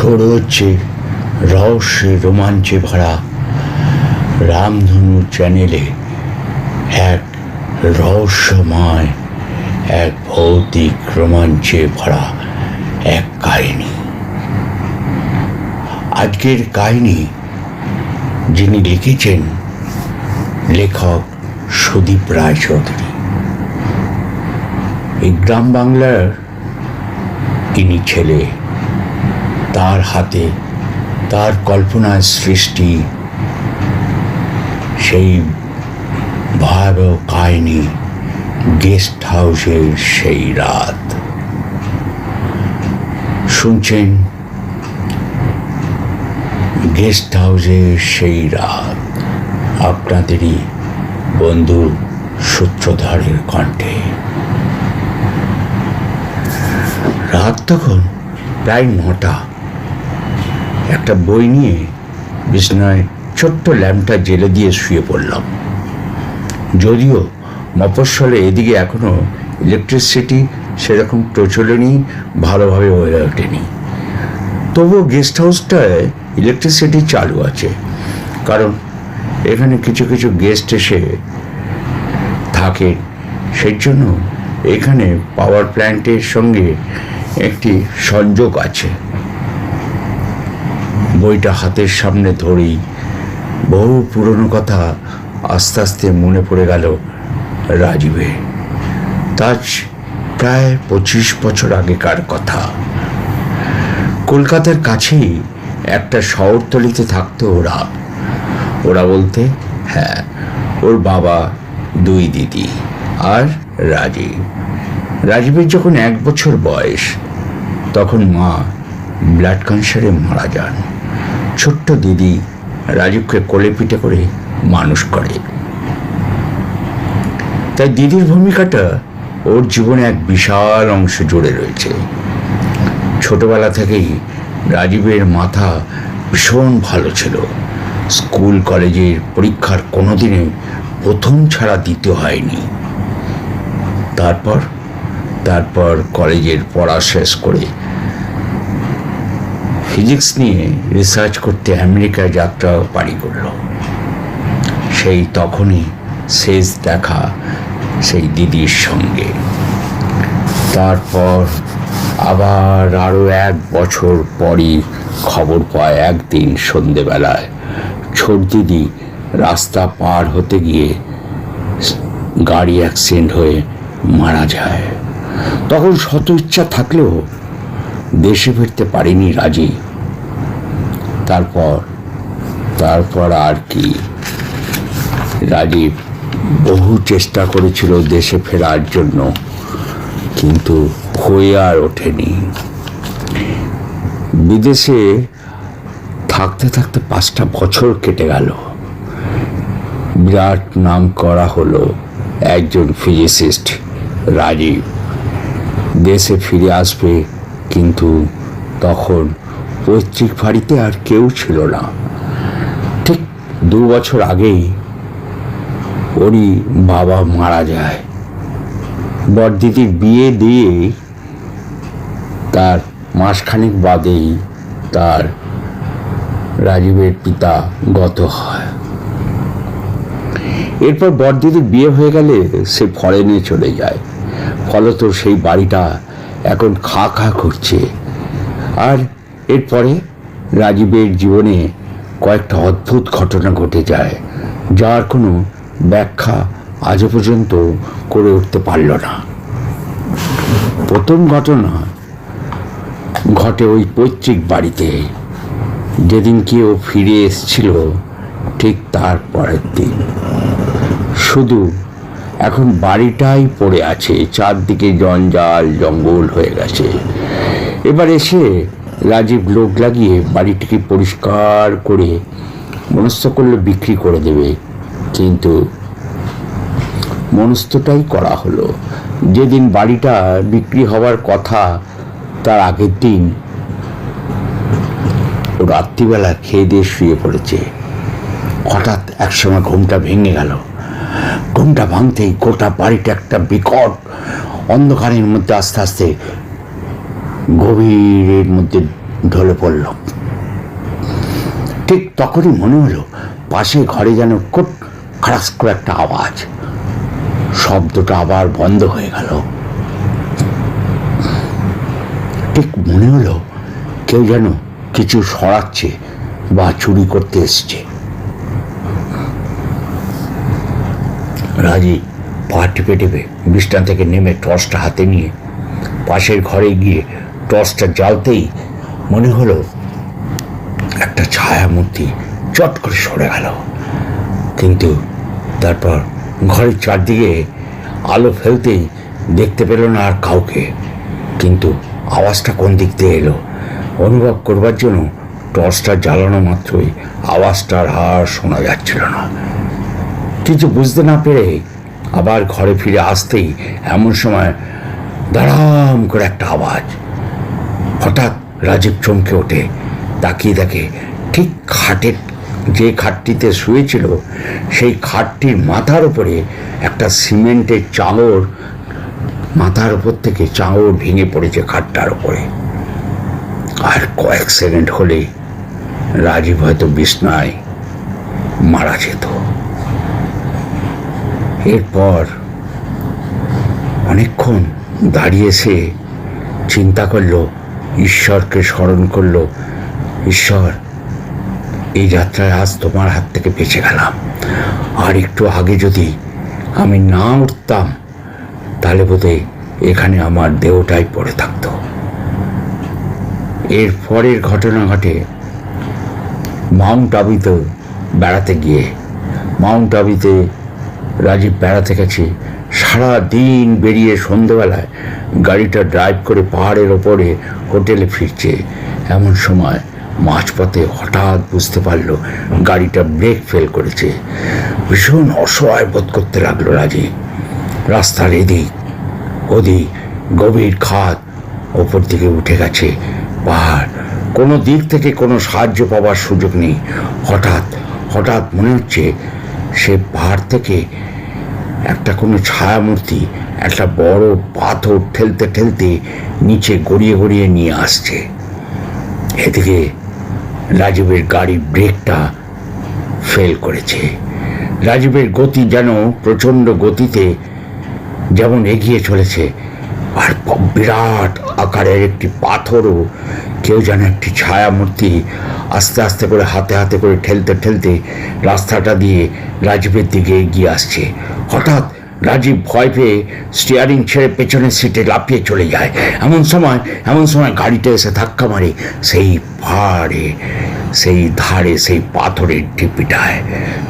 শুরু হচ্ছে রহস্যে রোমাঞ্চে ভরা রামধনু চ্যানেলে এক রহস্যময়, এক ভৌতিক রোমাঞ্চে ভরা এক কাহিনী। আজকের কাহিনী যিনি লিখেছেন লেখক সুদীপ রায়চৌধুরী। এই গ্রাম বাংলার ইনি ছেলে তার হাতে, তার কল্পনার সৃষ্টি, সেই ভয়াবহ কাহিনী গেস্ট হাউসের সেই রাত। শুনছেন? গেস্ট হাউসের সেই রাত। আপনাদেরই বন্ধু সূত্রধারের কণ্ঠে। রাত তখন প্রায় নটা। একটা বই নিয়ে বিছনায় ছোট্ট ল্যাম্পটা জেলে দিয়ে শুয়ে পড়লাম। যদিও মফস্বলে এদিকে এখনও ইলেকট্রিসিটি সেরকম প্রচলনই ভালোভাবে হয়ে ওঠেনি। তবুও গেস্ট হাউসটায় ইলেকট্রিসিটি চালু আছে। কারণ এখানে কিছু কিছু গেস্ট এসে থাকে। সেই জন্য এখানে পাওয়ার প্ল্যান্টের সঙ্গে একটি সংযোগ আছে। বইটা হাতের সামনে ধরেই বহু পুরনো কথা আস্তে আস্তে মনে পড়ে গেল রাজীবের। তাজ প্রায় পঁচিশ বছর আগেকার কথা। কলকাতার কাছেই একটা শহরতলিতে থাকতো ওরা। ওরা বলতে হ্যাঁ ওর বাবা, দুই দিদি আর রাজীব। রাজীবের যখন এক বছর বয়স, তখন মা ব্লাড ক্যান্সারে মারা যান। ছোট্ট দিদি রাজীবকে কোলে পিঠে করে মানুষ করে। তাই দিদির ভূমিকাটা ওর জীবনে এক বিশাল অংশ জুড়ে রয়েছে। ছোটবেলা থেকেই রাজীবের মাথা ভীষণ ভালো ছিল। স্কুল, কলেজের পরীক্ষার কোনোদিনে প্রথম ছাড়া দিতে হয়নি। তারপর তারপর কলেজের পড়া শেষ করে ফিজিক্স নিয়ে রিসার্চ করতে আমেরিকায় যাত্রা পাড়ি করল। সেই তখনই শেষ দেখা সেই দিদির সঙ্গে। তারপর আবার আরও এক বছর পরই খবর পায় একদিন সন্ধেবেলায়। ছোট দিদি রাস্তা পার হতে গিয়ে গাড়ি অ্যাক্সিডেন্ট হয়ে মারা যায়। তখন শত ইচ্ছা থাকলেও দেশে ফিরতে পারেনি, রাজি। তারপর তারপর আর কি। রাজীব বহু চেষ্টা করেছিল দেশে ফেরার জন্য, কিন্তু হয়ে আর ওঠেনি। বিদেশে থাকতে থাকতে পাঁচটা বছর কেটে গেল। বিরাট নাম করা হলো একজন ফিজিসিস্ট, রাজীব। দেশে ফিরে আসবে কিন্তু তখন পৈতৃক বাড়িতে আর কেউ ছিল না। ঠিক দু বছর আগেই ওরই বাবা মারা যায়। বড়দিদির বিয়ে দিয়ে তার মাসখানেক বাদেই তার রাজীবের পিতা গত হয়। এরপর বড়দিদির বিয়ে হয়ে গেলে সে ফরেনে চলে যায়। ফলত সেই বাড়িটা এখন খা খা করছে। আর এরপরে রাজীবের জীবনে কয়েকটা অদ্ভুত ঘটনা ঘটে যায়, যার কোনো ব্যাখ্যা আজও পর্যন্ত করে উঠতে পারল না। প্রথম ঘটনা ঘটে ওই পৈতৃক বাড়িতে। যেদিন কি ও ফিরে এসছিল, ঠিক তার পরের দিন। শুধু এখন বাড়িটাই পড়ে আছে, চারদিকে জঞ্জাল, জঙ্গল হয়ে গেছে। এবার এসে রাজীব লোক লাগিয়ে বাড়িটিকে পরিষ্কার করে মনস্থ করলে বিক্রি করে দেবে। কিন্তু মনস্থটাই করা হলো। যেদিন বাড়িটা বিক্রি হওয়ার কথা, তার আগের দিন ও রাত্রিবেলা খেয়ে দিয়ে শুয়ে পড়েছে। হঠাৎ একসময় ঘুমটা ভেঙে গেল। ঘুমটা ভাঙতেই গোটা বাড়িটা একটা বিকট অন্ধকারের মধ্যে আস্তে আস্তে গভীরের মধ্যে ঢলে পড়ল। ঠিক তখনই মনে হলো, পাশে ঘরে যেন কোট খারাস করে একটা আওয়াজ। শব্দটা আবার বন্ধ হয়ে গেল। ঠিক মনে হলো, কেউ যেন কিছু সরাচ্ছে বা চুরি করতে এসছে। রাজি, পা টিপে টিপে বিছনা থেকে নেমে টর্চটা হাতে নিয়ে পাশের ঘরে গিয়ে টর্চটা জ্বালতেই মনে হলো একটা ছায়া মূর্তি চট করে সরে গেল। কিন্তু তারপর ঘরের চারদিকে আলো ফেলতেই দেখতে পেল না আর কাউকে। কিন্তু আওয়াজটা কোন দিক দিয়ে এলো? অনুভব করবার জন্য টর্চটা জ্বালানো মাত্রই আওয়াজটার আর শোনা যাচ্ছিল না। কিছু বুঝতে না পেরে আবার ঘরে ফিরে আসতেই এমন সময় দাঁড়াম করে একটা আওয়াজ। হঠাৎ রাজীব চমকে ওঠে, তাকিয়ে দেখে ঠিক খাটের যে খাটটিতে শুয়েছিল, সেই খাটটির মাথার উপরে একটা সিমেন্টের চাঙর মাথার উপর থেকে চাঙর ভেঙে পড়েছে খাটটার উপরে। আর কয়েক সেকেন্ড হলেই রাজীব হয়তো বিছনায় মারা যেত। এরপর অনেকক্ষণ দাঁড়িয়ে সে চিন্তা করল, ঈশ্বরকে স্মরণ করল, ঈশ্বর, এই যাত্রায় আজ তোমার হাত থেকে বেঁচে গেলাম। আর একটু আগে যদি আমি না উঠতাম, তাহলে বোধহয় এখানে আমার দেহটাই পড়ে থাকতো। এর পরের ঘটনা ঘটে মাউন্ট আবিতে বেড়াতে গিয়ে। মাউন্ট আবিতে রাজীব বেড়াতে গেছে সারা দিন বেরিয়ে সন্ধেবেলায় গাড়িটা ড্রাইভ করে পাহাড়ের ওপরে হোটেলে ফিরছে। এমন সময় মাঝপথে হঠাৎ বুঝতে পারল গাড়িটা ব্রেক ফেল করেছে। ভীষণ অসহায় বোধ করতে লাগল রাজীব। রাস্তার এদিক, ওদিক গভীর খাদ ওপর দিকে উঠে গেছে পাহাড়। কোনো দিক থেকে কোনো সাহায্য পাওয়ার সুযোগ নেই। হঠাৎ হঠাৎ মনে হচ্ছে সে পাহাড় থেকে একটা কোনো ছায়ামূর্তি, একটা বড় পাথর ঠেলতে ঠেলতে নিচে গড়িয়ে গড়িয়ে নিয়ে আসছে। এদিকে রাজীবের গাড়ির ব্রেকটা ফেল করেছে। রাজীবের গতি যেন প্রচণ্ড গতিতে যেমন এগিয়ে চলেছে, আর বিরাট আকারের একটি পাথরও কেউ যেন একটি ছায়ামূর্তি আস্তে আস্তে করে হাতে হাতে করে ঠেলতে ঠেলতে রাস্তাটা দিয়ে রাজীবের দিকে এগিয়ে আসছে। হঠাৎ রাজীব ভয় পেয়ে স্টিয়ারিং ছেড়ে পেছনের সিটে লাফিয়ে চলে যায়। এমন সময় এমন সময় গাড়িটা এসে ধাক্কা মারে সেই পাহাড়ে, সেই ধারে, সেই পাথরের টিপিটায়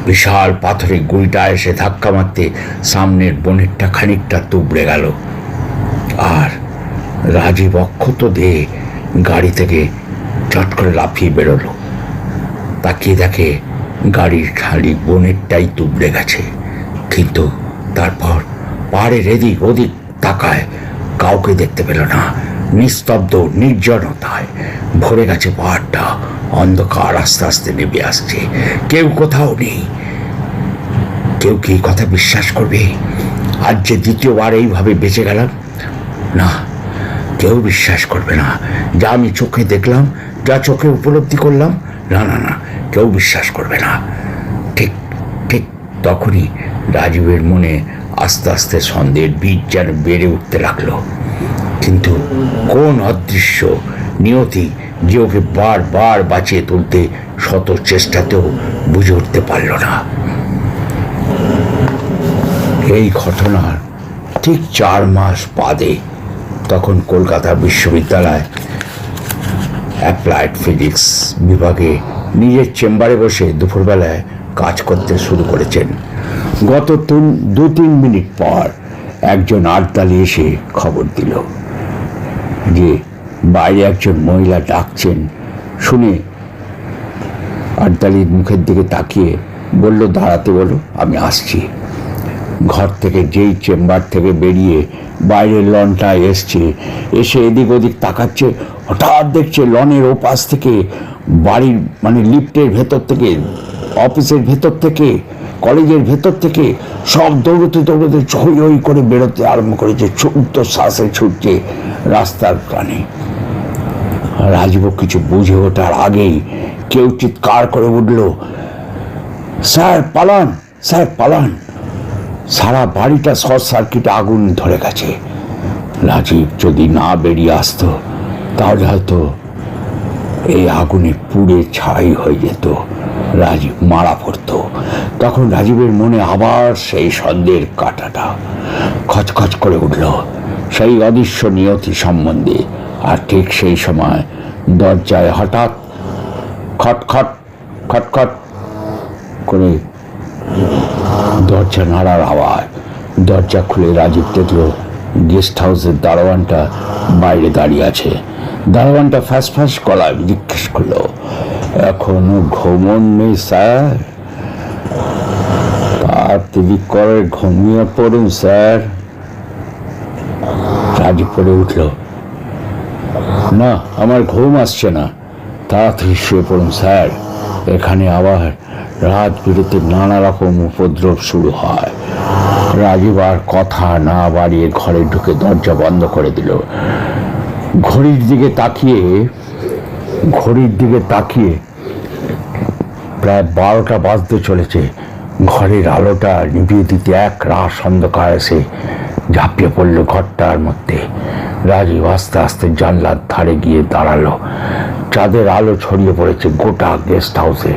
বিশাল পাথরের গুইটা এসে ধাক্কা মারতে সামনের বনেরটা খানিকটা তুবড়ে গেল। আর রাজীব অক্ষত দিয়ে গাড়ি থেকে চট করে লাফিয়ে বেরোলো। তাকিয়ে দেখে গাড়ির খালি বনেরটাই তুবড়ে গেছে। কিন্তু তারপর পাহাড়ের এদিক ওদিক তাকায় কাউকে দেখতে পেল না। নিস্তব্ধ, নির্জনতায় ভরে গেছে পাহাড়টা। অন্ধকার আস্তে আস্তে নেমে আসছে। কেউ কোথাও নেই। কেউ কি কথা বিশ্বাস করবে? আজ যে দ্বিতীয়বার এইভাবে বেঁচে গেলাম? না কেউ বিশ্বাস করবে না। যা আমি চোখে দেখলাম, যা চোখে উপলব্ধি করলাম, না না না, কেউ বিশ্বাস করবে না। ঠিক ঠিক তখনই রাজীবের মনে আস্তে আস্তে সন্দেহের বীজ যেন বেড়ে উঠতে লাগল। কিন্তু কোন অদৃশ্য নিয়তি যে ওকে বারবার বাঁচিয়ে তুলতে শত চেষ্টাতেও বুঝে উঠতে পারল না। এই ঘটনার ঠিক চার মাস বাদে তখন কলকাতা বিশ্ববিদ্যালয় অ্যাপ্লাইড ফিজিক্স বিভাগে নিজের চেম্বারে বসে দুপুরবেলায় কাজ করতে শুরু করেছেন। গত তিন, দু তিন মিনিট পর একজন আটদালি এসে খবর দিল যে বাইরে একজন মহিলা ডাকছেন। শুনে আটদালির মুখের দিকে তাকিয়ে বলল, দাঁড়াতে বলো, আমি আসছি। ঘর থেকে যেই চেম্বার থেকে বেরিয়ে বাইরের লনটা এসছে, এসে এদিক ওদিক তাকাচ্ছে, হঠাৎ দেখছে লনের ওপাশ থেকে বাড়ির মানে লিফটের ভেতর থেকে, অফিসের ভেতর থেকে, কলেজের ভেতর থেকে সব দৌড়তে দৌড়তে হই হই করে বেরোতে আরম্ভ করেছে চৌদ্দ শ্বাসে ছুটছে রাস্তার প্রাণে রাজীব কিছু বুঝে ওঠার আগেই কেউ চিৎকার করে উঠল, স্যার, পালান স্যার, পালান। সারা বাড়িটা শর্ট সার্কিটে আগুন ধরে গেছে। রাজীব যদি না বেরিয়ে আসতো, তাহলে হয়তো এই আগুনে পুড়ে ছাই হয়ে যেত। রাজীব মারা পড়তো। তখন রাজীবের মনে আবার সেই সন্দেহের কাঁটাটা খচখচ করে উঠল। সেই অদৃশ্য নিয়তি সম্বন্ধে। আর ঠিক সেই সময় দরজায় হঠাৎ খটখট খটখট করে দরজা নাড়ার আওয়াজ দরজা খুলে রাজীব দেখল গেস্ট হাউসের দারোয়ানটা বাইরে দাঁড়িয়ে আছে। দারোয়ানটা ফ্যাস ফ্যাস গলায় জিজ্ঞেস করল, এখনও ঘুমন নেই স্যার তাড়াতাড়ি করে ঘুমিয়ে পড়ুন, স্যার। রাজীব পড়ে উঠল, না, আমার ঘুম আসছে না। তাড়াতাড়ি শুয়ে পড়ুন, স্যার। এখানে আবার রাত বিরতি নানা রকম উপদ্রব শুরু হয়। রাজীব আর কথা না বাড়িয়ে ঘরে ঢুকে দরজা বন্ধ করে দিল। ঘড়ির দিকে তাকিয়ে, ঘড়ির দিকে তাকিয়ে প্রায় বারোটা বাজতে চলেছে। ঘরের আলোটা নিভিয়ে দিতে এক রাস অন্ধকার এসে ঝাঁপিয়ে পড়ল ঘরটার মধ্যে। রাজীব আস্তে আস্তে জানলার ধারে গিয়ে দাঁড়াল। চাঁদের আলো ছড়িয়ে পড়েছে গোটা গেস্ট হাউসে।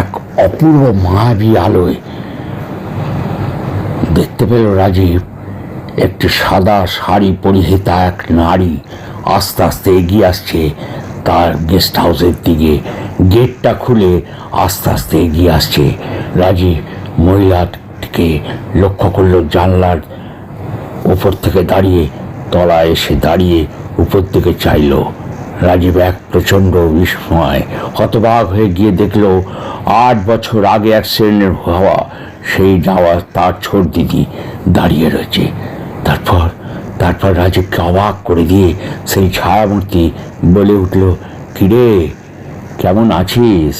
এক অপূর্ব মায়াবী আলোয় দেখতে পেল রাজীব একটি সাদা শাড়ি পরিহিতা এক নারী আস্তে আস্তে এগিয়ে আসছে তার গেস্ট হাউসের দিকে। গেটটা খুলে আস্তে আস্তে এগিয়ে আসছে। রাজীব মহিলাটিকে লক্ষ্য করল জানলার উপর থেকে দাঁড়িয়ে তলায় এসে দাঁড়িয়ে উপর দিকে চাইলো। রাজীব এক প্রচণ্ড বিস্ময়, হতবাক হয়ে গিয়ে দেখল, আট বছর আগে অ্যাক্সিডেন্টের হওয়া সেই যাওয়া তার ছোট দিদি দাঁড়িয়ে রয়েছে। তারপর তারপর রাজীবকে অবাক করে দিয়ে সেই ছায়ামূর্তি বলে উঠল, কিরে, কেমন আছিস?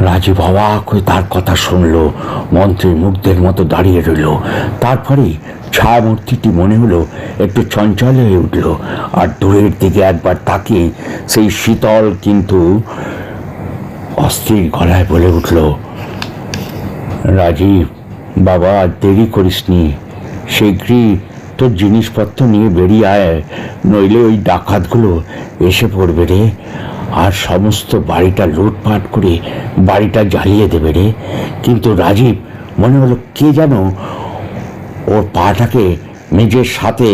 রাজীব অবাক হয়ে তার কথা শুনলো, মন্ত্রী মুগ্ধের মতো দাঁড়িয়ে রইল। তারপরে ছায়ামূর্তিটি মনে হলো একটু চঞ্চল হয়ে উঠল, আর দূরের দিকে একবার তাকিয়ে সেই শীতল কিন্তু অস্থির গলায় বলে উঠল, রাজীব, বাবা দেরি করিসনি শীঘ্রই তোর জিনিসপত্র নিয়ে বেরিয়ে আয়, নইলে ওই ডাকাতগুলো এসে পড়বে রে। আর সমস্ত বাড়িটা লুটপাট করে বাড়িটা জ্বালিয়ে দেবে রে। কিন্তু রাজীব, মনে হলো কে যেন ওর পাটাকে নিজের সাথে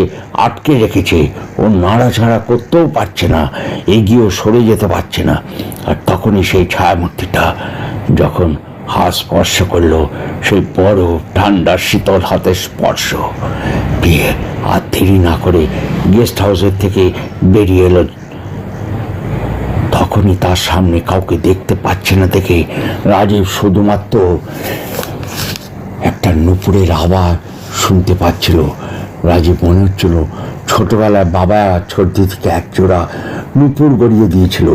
আটকে রেখেছে। ও নাড়াছাড়া করতেও পারছে না, এগিয়েও সরে যেতে পারছে না। আর তখনই সেই ছায়ামূর্তিটা যখন হাত স্পর্শ করল, সেই বড় ঠান্ডা শীতল হাতের স্পর্শ দিয়ে আর দেরি না করে গেস্ট হাউসের থেকে বেরিয়ে এলো। তখনই তার সামনে কাউকে দেখতে পাচ্ছে না দেখে রাজীব শুধুমাত্র একটা নুপুরের আওয়াজ শুনতে পাচ্ছিল। রাজীব মনে হচ্ছিল ছোটবেলায় বাবা ছোট দিদিকে একজোড়া নুপুর গড়িয়ে দিয়েছিল।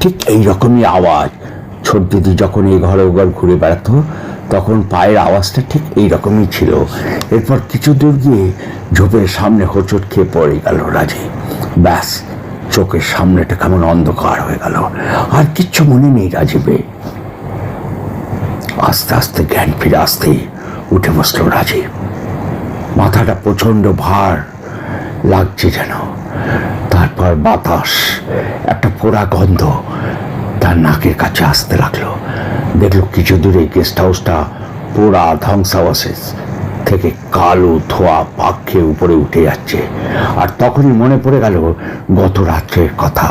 ঠিক এই রকমই আওয়াজ। ছোট দিদি যখন এই ঘরে ঘর ঘুরে বেড়াতো, তখন পায়ের আওয়াজটা ঠিক এই রকমই ছিল। এরপর কিছু দূর গিয়ে ঝোপের সামনে হোঁচট খেয়ে পড়ে গেল রাজীব। ব্যাস, চোখের সামনেটা কেমন অন্ধকার হয়ে গেল। আর কিচ্ছু মনে নেই রাজীবে আস্তে আস্তে জ্ঞান ফিরে আসতেই উঠে বসল রাজীব। মাথাটা প্রচণ্ড ভার লাগছে যেন। তারপর বাতাস, একটা পোড়া গন্ধ তার নাকের কাছে আসতে লাগল। দেখল কিছু দূরে গেস্ট হাউসটা পোড়া ধ্বংসাবশেষ থেকে কালো ধোয়া পাক খেয়ে উপরে উঠে যাচ্ছে। আর তখনই মনে পড়ে গেল, গত রাত্রের কথা।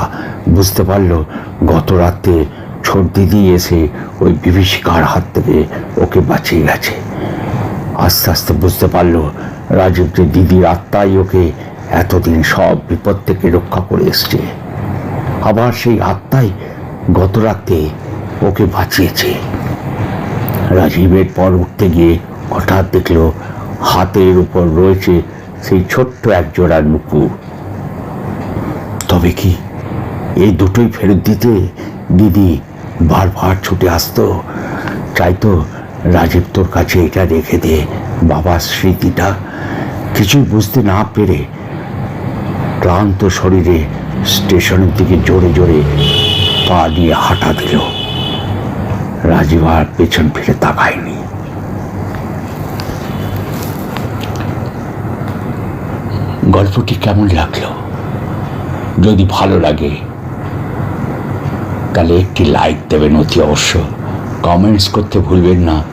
বুঝতে পারল, গত রাত্রে ছোট দিদি এসে ওই বিভীষিকার হাত থেকে ওকে বাঁচিয়ে গেছে। আস্তে আস্তে বুঝতে পারল রাজীব যে দিদির আত্মাই ওকে এতদিন সব বিপদ থেকে রক্ষা করে এসছে। আবার সেই আত্মাই গত রাতে ওকে বাঁচিয়েছে। রাজীবের পর উঠতে গিয়ে হঠাৎ দেখল হাতের উপর রয়েছে সেই ছোট্ট এক জোড়া নুপুর। তবে কি এই দুটোই ফেরত দিতে দিদি বারবার ছুটে আসতো? চাইতো রাজীব তোর কাছে এটা রেখে দে, বাবার স্মৃতিটা। কিছুই বুঝতে না পেরে ক্লান্ত শরীরে স্টেশনের দিকে জোরে জোরে পা দিয়ে হাঁটা দিল। রাজীব আর পেছন ফিরে তাকায়নি। গল্পটি কেমন লাগল? যদি ভালো লাগে, তাহলে একটি লাইক দেবেন অতি অবশ্য। কমেন্টস করতে ভুলবেন না।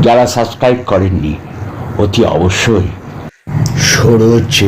যারা সাবস্ক্রাইব করেননি, অতি অবশ্যই শুরু হচ্ছে